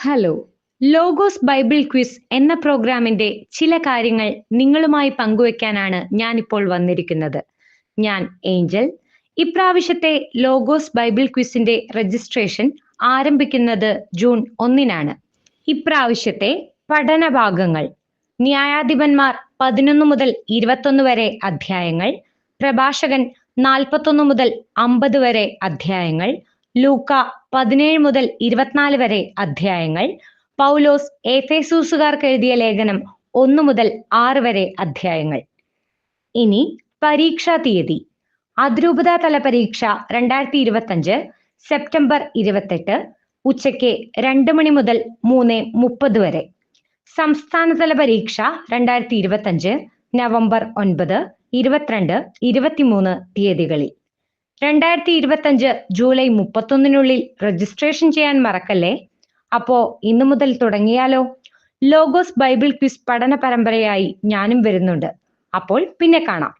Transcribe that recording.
Hello logos Bible quiz എന്ന പ്രോഗ്രാമിന്റെ ചില കാര്യങ്ങൾ നിങ്ങളുമായി പങ്കുവെക്കാനാണ് ഞാൻ ഇപ്പോൾ വന്നിരിക്കുന്നത്. ഞാൻ ഏഞ്ചൽ. ഇപ്രാവശ്യത്തെ ലോഗോസ് ബൈബിൾ ക്വിസിന്റെ രജിസ്ട്രേഷൻ ആരംഭിക്കുന്നത് ജൂൺ ഒന്നിനാണ്. ഇപ്രാവശ്യത്തെ പഠനഭാഗങ്ങൾ ന്യായാധിപന്മാർ പതിനൊന്ന് മുതൽ ഇരുപത്തൊന്ന് വരെ അധ്യായങ്ങൾ പ്രഭാഷകൻ നാൽപ്പത്തൊന്ന് മുതൽ അമ്പത് വരെ അധ്യായങ്ങൾ ലൂക്ക പതിനേഴ് മുതൽ ഇരുപത്തിനാല് വരെ അധ്യായങ്ങൾ. പൗലോസ് എഫേസൂസുകാർക്ക് എഴുതിയ ലേഖനം ഒന്ന് മുതൽ ആറ് വരെ അധ്യായങ്ങൾ. ഇനി പരീക്ഷാ തീയതി. അതിരൂപതാ തല പരീക്ഷ രണ്ടായിരത്തി ഇരുപത്തഞ്ച് സെപ്റ്റംബർ ഇരുപത്തെട്ട് ഉച്ചയ്ക്ക് രണ്ട് മണി മുതൽ മൂന്ന് മുപ്പത് വരെ. സംസ്ഥാനതല പരീക്ഷ രണ്ടായിരത്തി ഇരുപത്തഞ്ച് നവംബർ ഒൻപത് ഇരുപത്തിരണ്ട് ഇരുപത്തിമൂന്ന് തീയതികളിൽ. രണ്ടായിരത്തി ഇരുപത്തഞ്ച് ജൂലൈ മുപ്പത്തൊന്നിനുള്ളിൽ രജിസ്ട്രേഷൻ ചെയ്യാൻ മറക്കല്ലേ? അപ്പോ ഇന്നു മുതൽ തുടങ്ങിയാലോ? ലോഗോസ് ബൈബിൾ ക്വിസ് പഠന പരമ്പരയായി ഞാനും വരുന്നുണ്ട്. അപ്പോൾ പിന്നെ കാണാം.